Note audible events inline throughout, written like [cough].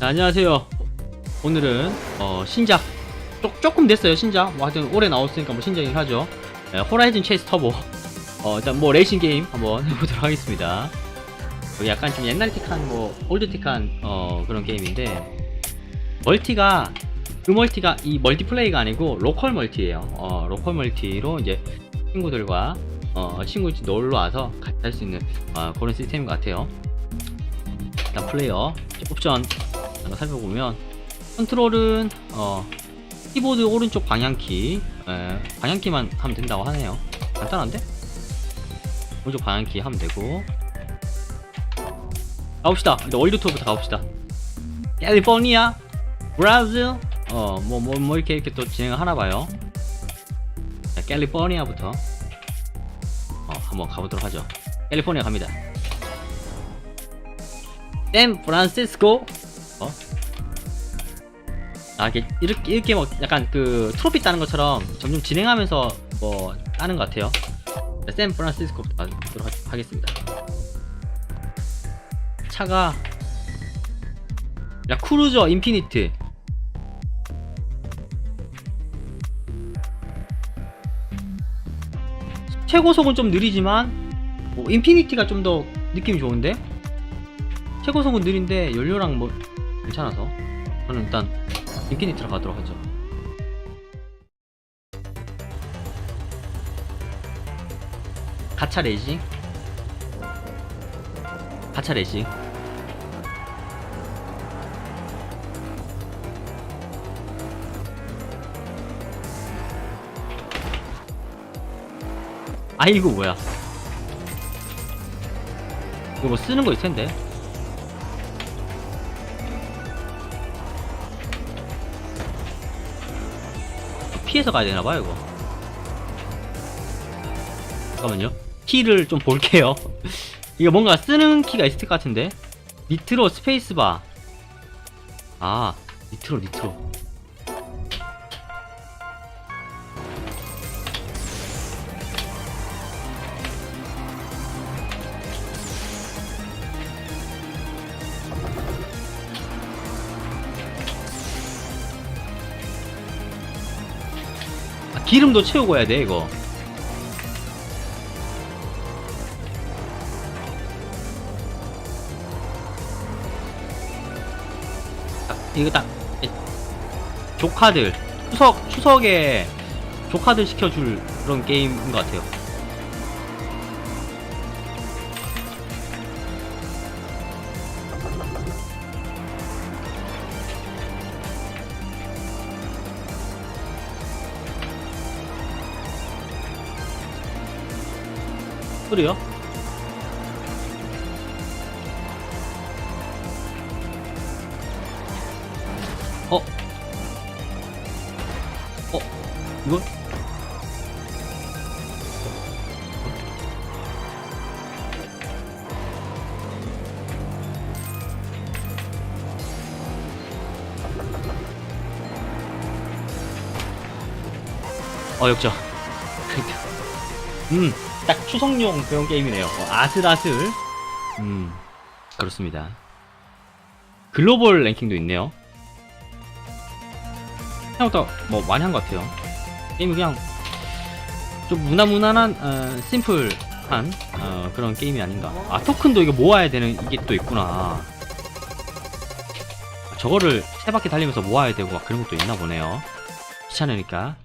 네, 안녕하세요. 오늘은 어, 신작 조, 조금 됐어요 신작. 뭐 하여튼 올해 나왔으니까 뭐 신작이긴 하죠. 네, 호라이즌 체이스 터보. 어, 일단 뭐 레이싱 게임 한번 [laughs] 해보도록 하겠습니다. 여기 약간 좀 옛날 틱한 뭐 올드 틱한 어, 그런 게임인데 멀티가 그 멀티가 이 멀티플레이가 아니고 로컬 멀티예요. 어, 로컬 멀티로 이제 친구들과 어, 친구 집 놀러 와서 같이 할 수 있는 어, 그런 시스템인 것 같아요. 일단 플레이어 옵션 살펴보면 컨트롤은 어, 키보드 오른쪽 방향키 에, 방향키만 하면 된다고 하네요. 간단한데? 오른쪽 방향키 하면 되고 가봅시다. 이제 월드 투어부터 가봅시다. 캘리포니아, 브라질, 어, 뭐, 뭐, 뭐, 이렇게, 이렇게 또 진행을 하나 봐요. 자, 캘리포니아부터, 어, 한번 가보도록 하죠. 캘리포니아 갑니다. 샌프란시스코, 어? 아, 이게, 이렇게, 이렇게 뭐, 약간 그, 트로피 따는 것처럼 점점 진행하면서 뭐, 따는 것 같아요. 자, 샌프란시스코부터 가도록 하- 하겠습니다. 차가, 야, 크루저 인피니트. 최고속은 좀 느리지만 뭐 인피니티가 좀 더 느낌이 좋은데 최고속은 느린데 연료랑 뭐 괜찮아서 저는 일단 인피니티로 가도록 하죠. 가차 레이싱? 가차 레이싱. 아 이거 뭐야? 이거 뭐 쓰는 거 있을 텐데 피해서 가야 되나 봐요 이거. 잠깐만요. 키를 좀 볼게요. [laughs] 이거 뭔가 쓰는 키가 있을 것 같은데? 니트로 스페이스바. 아 니트로 니트로 기름도 채우고 해야 돼 이거. 딱, 이거 딱 예, 조카들. 추석 추석에 조카들 시켜줄 그런 게임인 것 같아요 소리요? 어? 어? 이거? 어 역전 음, 딱 추석용 그런 게임이네요. 어, 아슬아슬. 음, 그렇습니다. 글로벌 랭킹도 있네요. 생각보다 뭐 많이 한 것 같아요. 게임이 그냥 좀 무난무난한, 어, 심플한 어, 그런 게임이 아닌가. 아, 토큰도 이거 모아야 되는 이게 또 있구나. 아, 저거를 세 바퀴 달리면서 모아야 되고 막 그런 것도 있나 보네요. 귀찮으니까.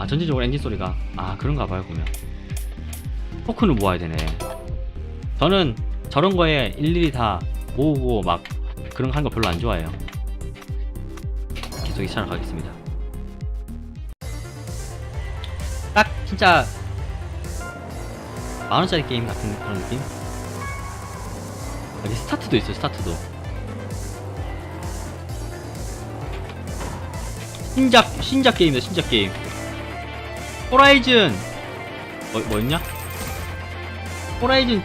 아 전체적으로 엔진 소리가? 아 그런가 봐요 보면. 토큰을 모아야 되네. 저는 저런 거에 일일이 다 모으고 막 그런 거한거 별로 안 좋아해요. 계속 이 차로 가겠습니다. 딱 진짜 만원짜리 게임 같은 그런 느낌? 여기 스타트도 있어요 스타트도. 신작 신작 게임이다 신작 게임 호라이즌. 뭐, 뭐였냐? 호라이즌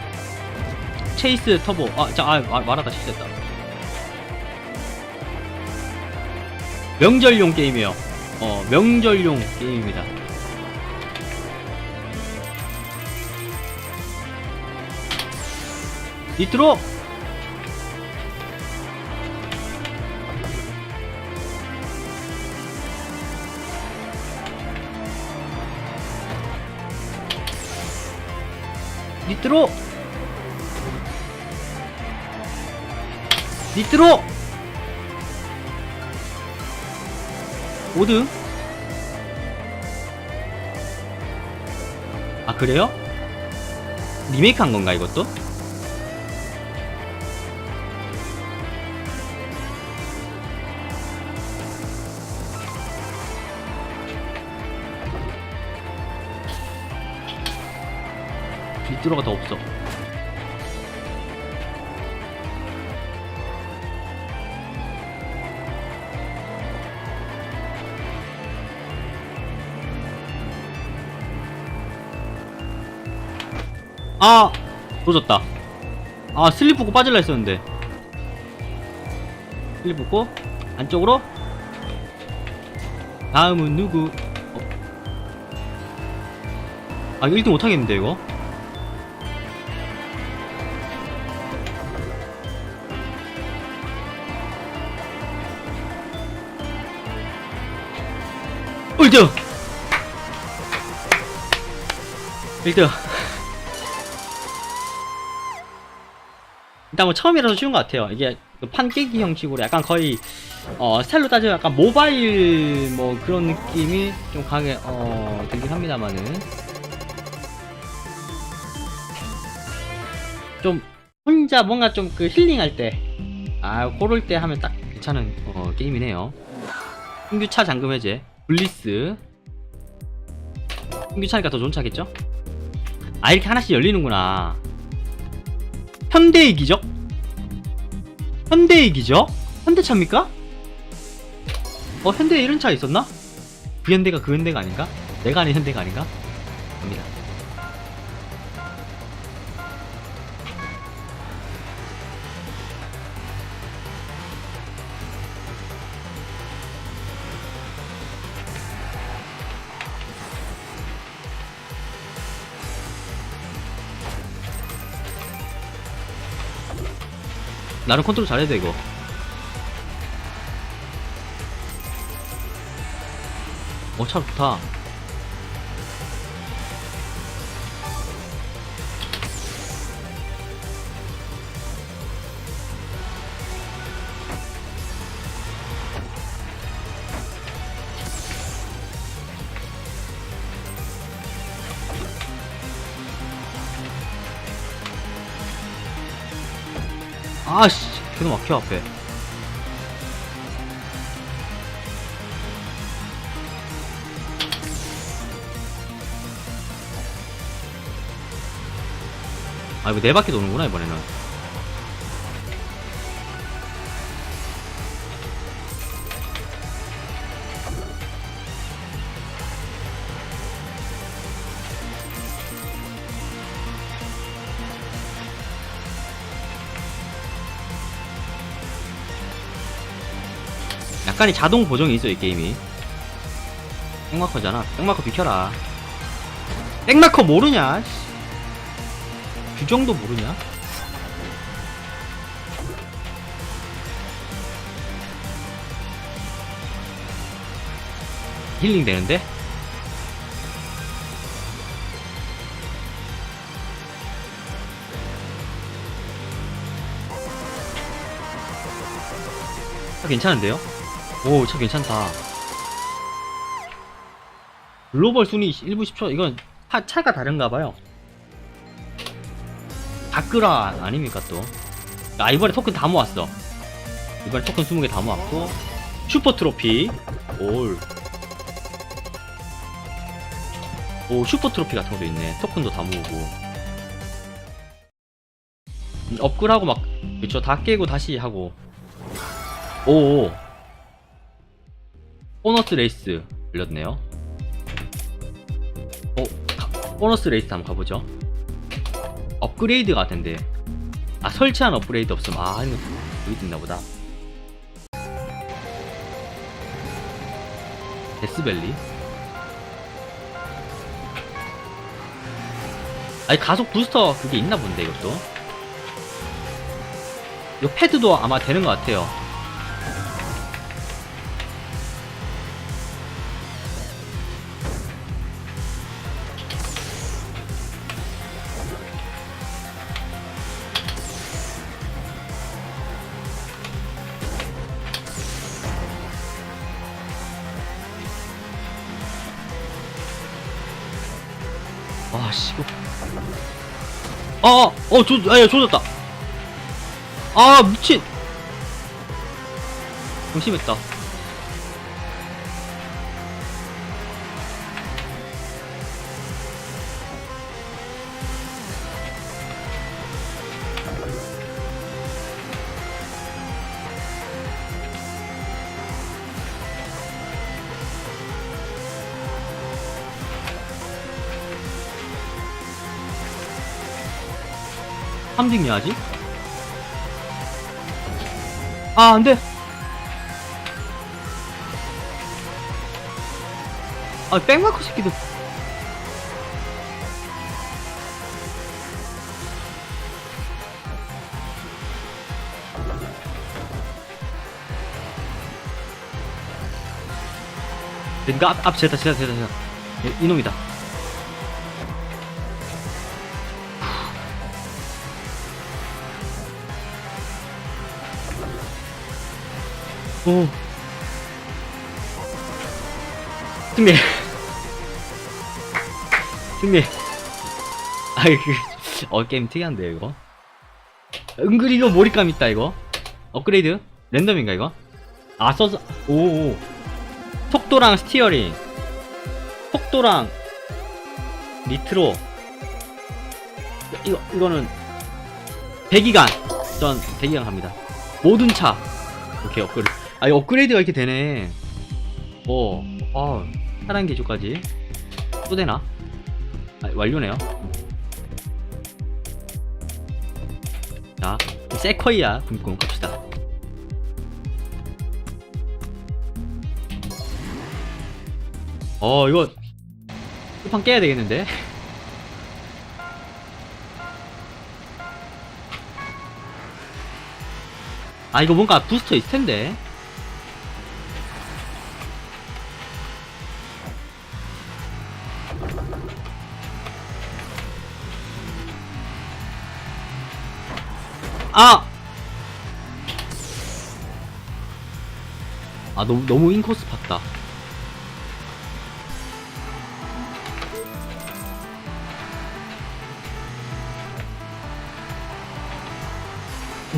체이스 터보. 아, 자, 아, 아 말하다 실수했다. 명절용 게임이에요. 어 명절용 게임입니다. 니트로 니트로 니트로 5등 아 그래요? 리메이크 한 건가 이것도? 니트로가 더 없어 아! 놓쳤다. 아, 슬립 붙고 빠질라 했었는데. 슬립 붙고, 안쪽으로. 다음은 누구? 어. 아, 이거 1등 못하겠는데, 이거? 1등! 1등. 일단 뭐 처음이라서 쉬운 것 같아요. 이게 그 판깨기 형식으로 약간 거의 어 스타일로 따지면 약간 모바일 뭐 그런 느낌이 좀 강하게 어 들긴 합니다만은 좀 혼자 뭔가 좀 그 힐링할 때아 그럴 때 하면 딱 괜찮은 어 게임이네요. 신규차 잠금 해제 블리스 신규차니까 더 좋은 차겠죠? 아 이렇게 하나씩 열리는구나. 현대의 기적? 현대의 기적? 현대차입니까? 어 현대에 이런 차 있었나? 그 현대가 그 현대가 아닌가? 내가 아는 현대가 아닌가? 갑니다. 나는 컨트롤 잘해야 돼 이거. 어차 좋다 계속 막혀 앞에. 아 이거 네 바퀴 도는구나 이번에는 약간의 자동 보정이 있어 이 게임이. 백마커잖아. 백마커 비켜라. 백마커 모르냐? 씨. 규정도 모르냐? 힐링 되는데? 차 괜찮은데요? 오, 차 괜찮다. 글로벌 순위 1부 10초, 이건 차, 차가 다른가 봐요. 다크라 아닙니까 또? 아, 이번에 토큰 다 모았어. 이번에 토큰 20개 다 모았고, 슈퍼 트로피, 올. 오, 슈퍼 트로피 같은 것도 있네. 토큰도 다 모으고. 음, 업글하고 막, 그쵸, 다 깨고 다시 하고. 오. 보너스 레이스 열렸네요. 어, 가- 보너스 레이스 한번 가보죠. 업그레이드 같은데. 아, 설치한 업그레이드 없음. 아, 이거 여기 있나 보다. 데스밸리. 아니, 가속 부스터 그게 있나 본데, 이것도. 이 패드도 아마 되는 것 같아요. 아, 씨, 이거. 아, 어, 조, 아, 야, 조졌다. 아, 미친. 좀 심했다. 함직해야지 아, 안 돼. 아, 백마커 새끼들. 내가 앞, 앞, 제다, 제다, 제다, 제다. 이- 이놈이다. 오. 승리. 승리. 아이, 그, 어, 게임 특이한데, 이거. 은근히 이거 몰입감 있다, 이거. 업그레이드? 랜덤인가, 이거? 아, 써서, 오, 오. 속도랑 스티어링. 속도랑, 니트로. 이거, 이거는, 배기관. 전 배기관 갑니다. 모든 차. 오케이 업그레이드 아 이거 업그레이드가 이렇게 되네. 오, 아 사랑 개조까지. 또 되나? 아, 완료네요. 자 세커이야 굶꿈 갑시다. 어 이거 판 깨야 되겠는데? [laughs] 아 이거 뭔가 부스터 있을 텐데 아! 아 너무 너무 인코스 봤다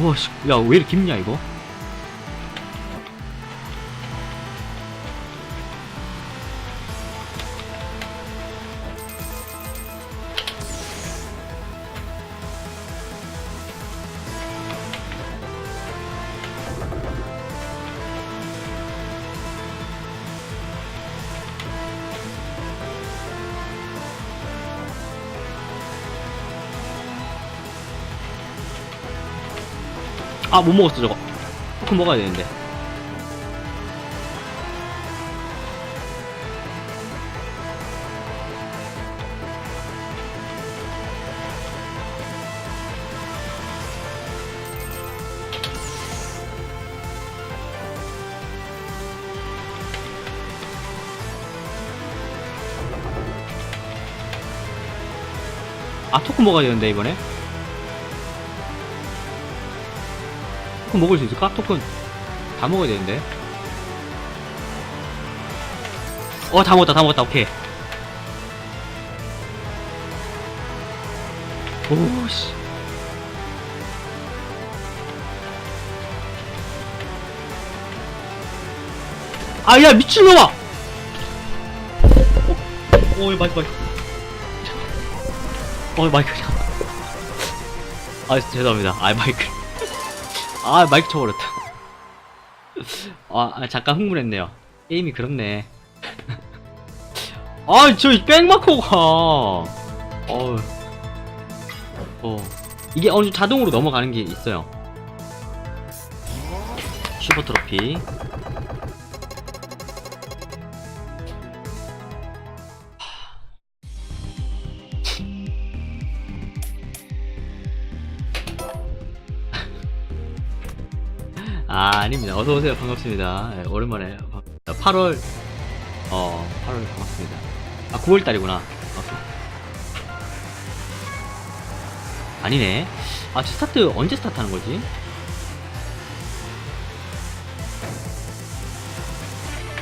와씨 야 왜 이렇게 깊냐 이거 아 못 먹었어 저거. 토큰 먹어야 되는데. 아 토큰 먹어야 되는데 이번에 토큰 먹을 수 있을까? 토큰. 다 먹어야 되는데. 어 다 먹었다 다 먹었다. 오케이. 오씨. 아 야 미친놈아! 오, 오 마이크 마이크. 어 마이크 아 죄송합니다. 아 마이크 아 마이크 쳐버렸다. [laughs] 아, 아, 잠깐 흥분했네요. 게임이 그렇네. [laughs] 아저 백마커가. 어우 어. 이게 어느 정도 자동으로 넘어가는 게 있어요. 슈퍼 트로피 아, 아닙니다. 어서 오세요. 반갑습니다. 예, 오랜만에. 반갑습니다. 8월, 어, 8월 반갑습니다. 아, 9월 달이구나. 아 니네. 아, 저 스타트 언제 스타트 하는 거지?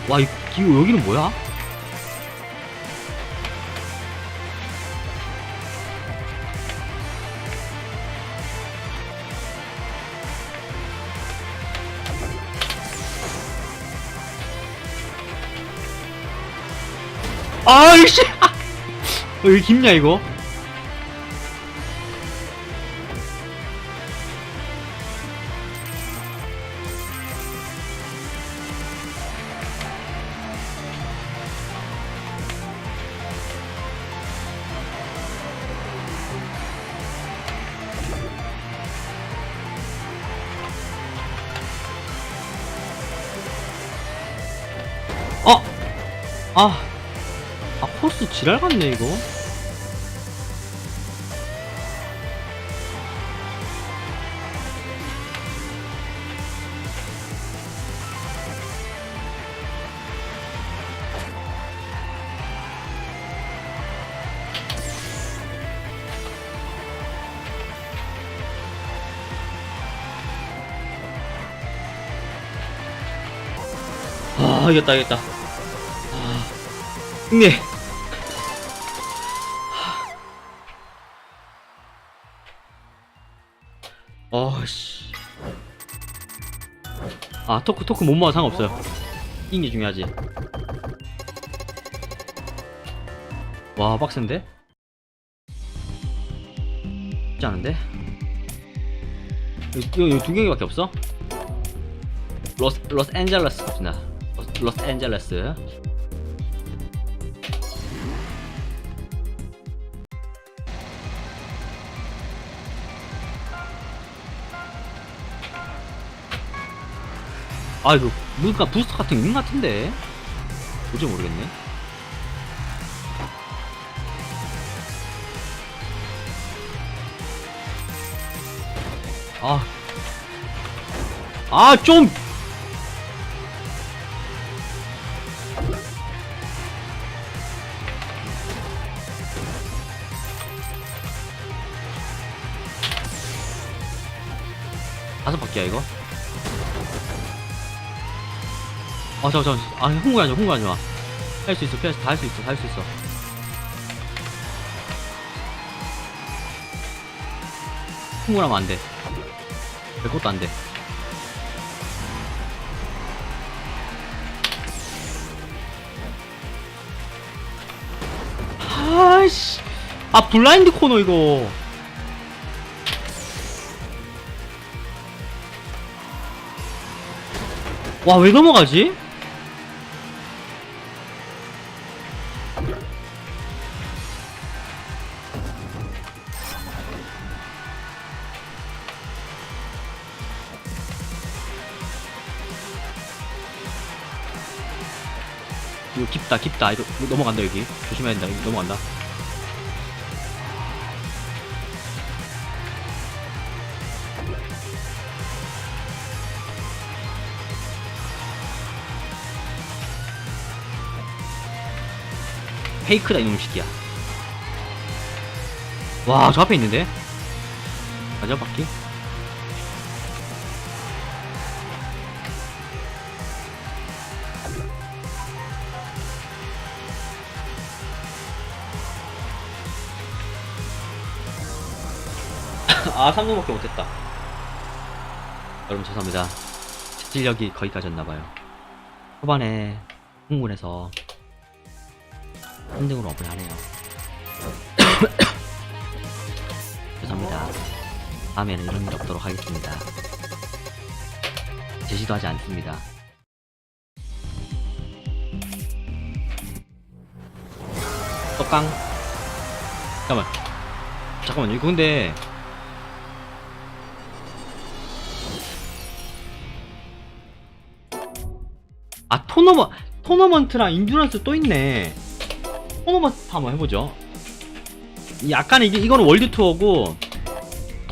와, 이, 이, 여기는 뭐야? 아이씨! 어, 왜 깊냐, 이거? 어! 아, 아, 코스 지랄 같네, 이거. 아, 이겼다, 이겼다. 아, 승 리! 어씨. 아, 토크, 토크 못 모아 상관없어요. 이긴 게 중요하지. 와, 빡센데? 쉽지 않은데? 여기, 여기 두 개밖에 없어? 로스, 로스앤젤레스 갑시다. 로스, 로스앤젤레스. 아 이거 뭔가 부스터 같은 것 같은데 도저히 모르겠네 아 아, 좀! 다섯 바퀴야, 이거? 아, 잠깐, 잠깐. 아, 홍보하지 마, 홍보하지 마. 할 수 있어, 피할 수, 다할 수 있어, 다 할 수 있어. 홍보하면 안 돼. 내 것도 안 돼. 아씨. 아, 블라인드 코너, 이거. 와, 왜 넘어가지? 이거 깊다, 깊다. 이거, 넘어간다, 여기. 조심해야 된다, 여기 넘어간다. 페이크다 이놈 새끼야. 와, 저 앞에 있는데? 가자, 바퀴. 아, 3등밖에 못했다. 여러분, 죄송합니다. 실력이 거기까지였나봐요. 초반에 흥분해서 3등으로 업을 하네요 [coughs] 죄송합니다. 다음에는 이런 일 없도록 하겠습니다. 제시도 하지 않습니다. 떡강. 잠깐만. 잠깐만요. 근데. 아, 토너먼, 토너먼트랑 인듀런스 또 있네. 토너먼트 한번 해보죠. 이 약간 이게 이거는 월드 투어고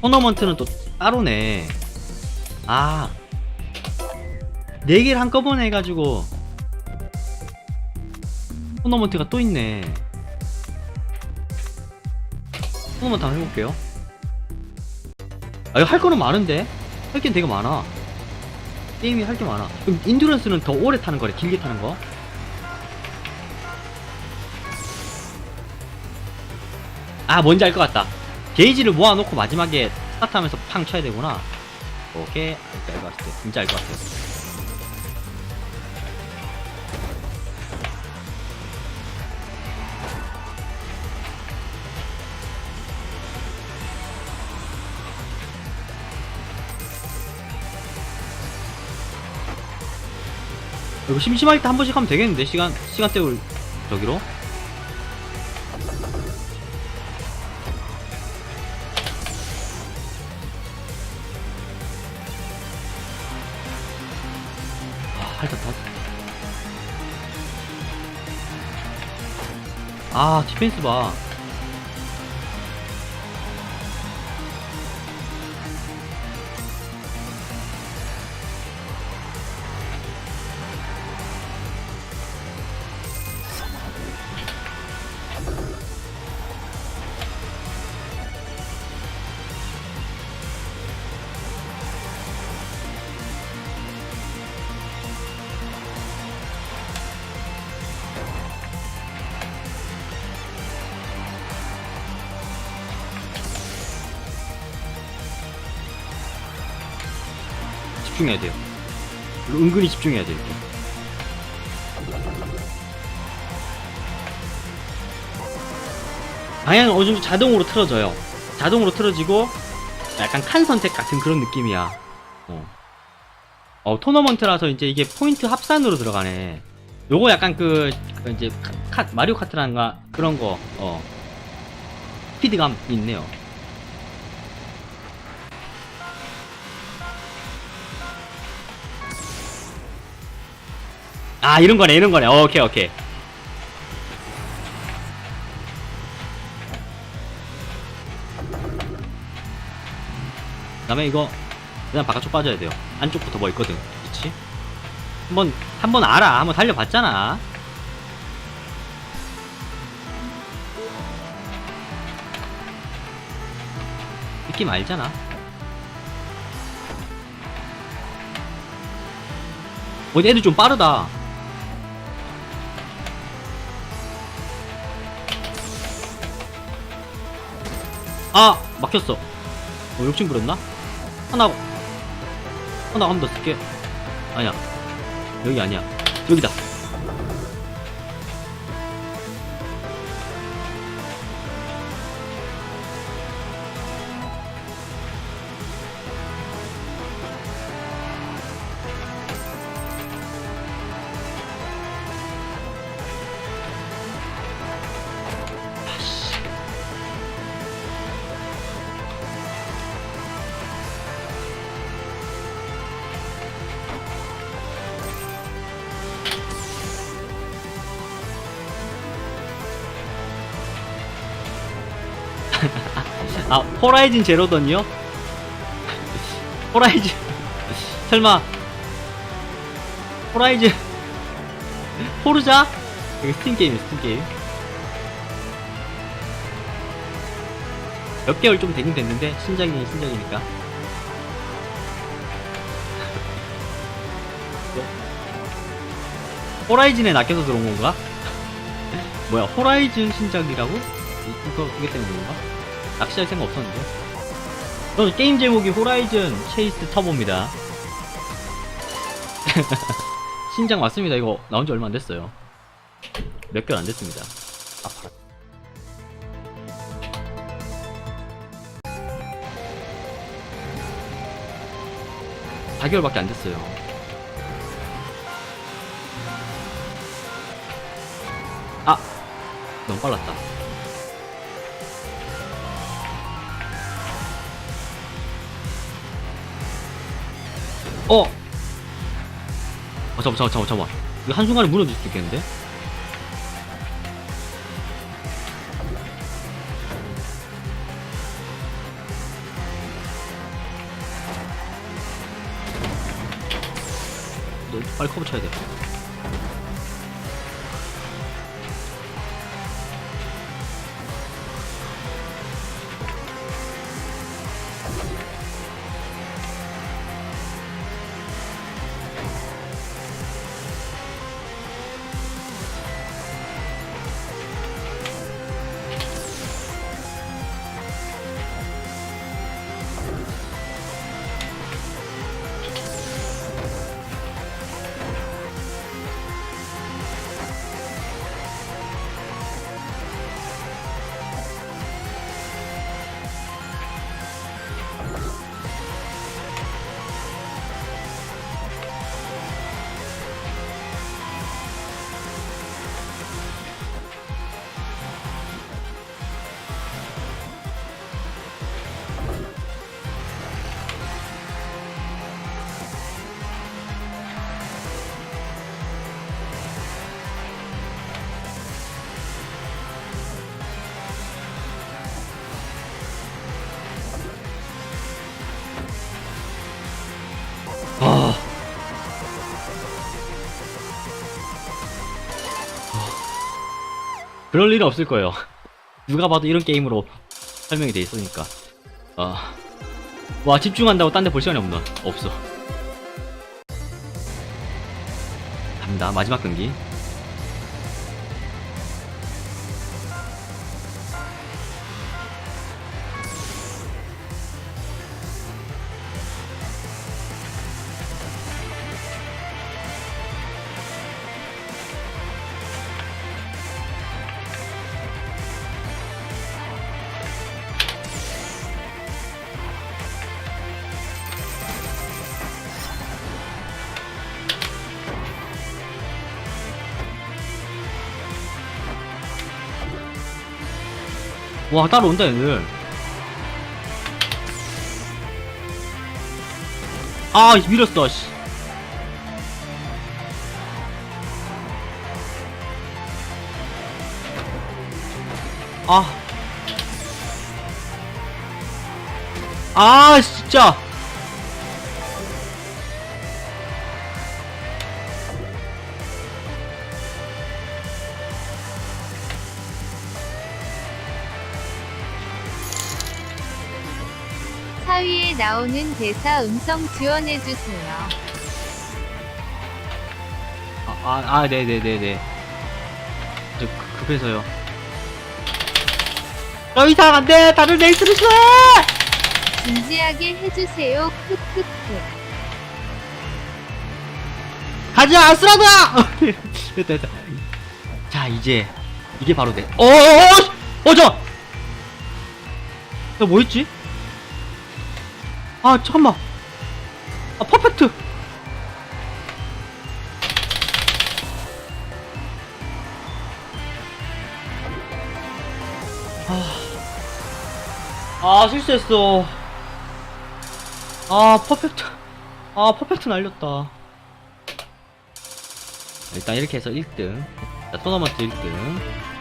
토너먼트는 또 따로네. 아, 네 개를 한꺼번에 해가지고 토너먼트가 또 있네. 토너먼트 한번 해볼게요. 아, 이거 할 거는 많은데? 할 게 되게 많아. 게임이 할 게 많아. 그럼 인듀런스는 더 오래 타는 거래, 길게 타는 거. 아 뭔지 알 것 같다. 게이지를 모아놓고 마지막에 스타트하면서 팡 쳐야 되구나. 오케이. 알것 같아. 진짜 알 것 같아 이거 심심할 때 한 번씩 하면 되겠는데 시간 시간 때울 저기로 아. 아 디펜스 봐. 집중해야 돼요. 은근히 집중해야 돼요. 이렇게. 방향은 어느 정도 자동으로 틀어져요. 자동으로 틀어지고 약간 칸 선택 같은 그런 느낌이야. 어. 어, 토너먼트라서 이제 이게 포인트 합산으로 들어가네. 요거 약간 그, 그 이제 카, 카- 마리오 카트란가 그런 거, 어. 스피드감 있네요. 아 이런 거네 이런 거네. 어, 오케이 오케이. 그 다음에 이거 그냥 바깥쪽 빠져야 돼요. 안쪽부터 뭐 있거든. 그치? 한번 한번 알아. 한번 달려봤잖아. 느낌 알잖아. 어 애들 좀 빠르다 아 막혔어. 어 욕심 부렸나? 하나 하나 한번 더 쓸게. 아니야. 여기 아니야. 여기다 호라이즌 제로던요? 호라이즌 설마 호라이즌 포르자? 이거 스팀 게임이야 스팀 게임 몇 개월 좀 되긴 됐는데 신작이니 신작이니까 뭐? 호라이즌에 낚여서 들어온 건가? 뭐야 호라이즌 신작이라고? 이- 이거 그게 때문에 그런가? 낚시할 생각 없었는데. 저는 게임 제목이 호라이즌 체이스 터보입니다. [laughs] 신작 맞습니다. 이거 나온 지 얼마 안 됐어요. 몇 개월 안 됐습니다. 아, 봐라. 사 개월밖에안 됐어요. 아! 너무 빨랐다 어! 어, 잠깐만, 잠깐만, 잠깐만, 잠깐만. 이거 한순간에 무너질 수 있겠는데? 너 빨리 커버 쳐야 돼. 그럴 일은 없을 거예요. [laughs] 누가 봐도 이런 게임으로 설명이 돼 있으니까. 어. 와, 집중한다고 딴 데 볼 시간이 없나? 없어. 갑니다. 마지막 경기. 와, 따라온다, 얘들. 아, 밀었어, 씨. 아. 아, 진짜. 사위에 나오는 대사 음성 지원해주세요. 아, 아, 아, 네네네네. 저, 급- 급해서요. 더 이상 안 돼! 다들 레이스를 써! 진지하게 해주세요. 크크크. 가자, 아스라다! [laughs] 됐다, 됐다. 자, 이제, 이게 바로 돼. 어, 어, 어! 어, 저! 야, 뭐 했지? 아, 잠깐만. 아, 퍼펙트! 아, 아, 실수했어. 아, 퍼펙트. 아, 퍼펙트 날렸다. 일단 이렇게 해서 1등. 자, 토너먼트 1등.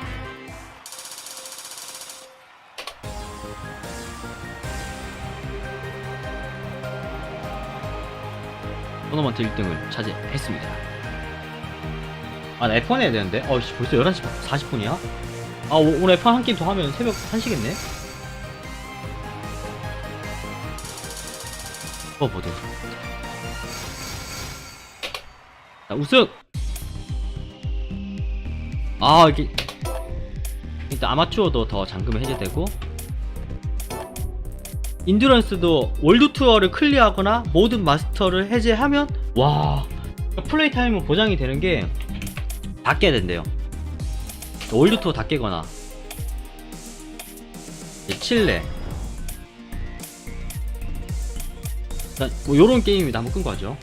토너먼트 1등을 차지했습니다. 아, 나 F1 해야 되는데? 어이씨, 벌써 11시 40분이야? 아, 오, 오늘 F1 한 게임 더 하면 새벽 1시겠네? 어, 보드. 자, 우승! 아, 이게. 일단 아마추어도 더 잠금 해제되고. 인듀런스도 월드 투어를 클리어하거나 모든 마스터를 해제하면, 와. 플레이 타임은 보장이 되는 게, 다 깨야 된대요. 월드 투어 다 깨거나. 칠레. 뭐 요런 게임입니다. 한번 끈거 하죠.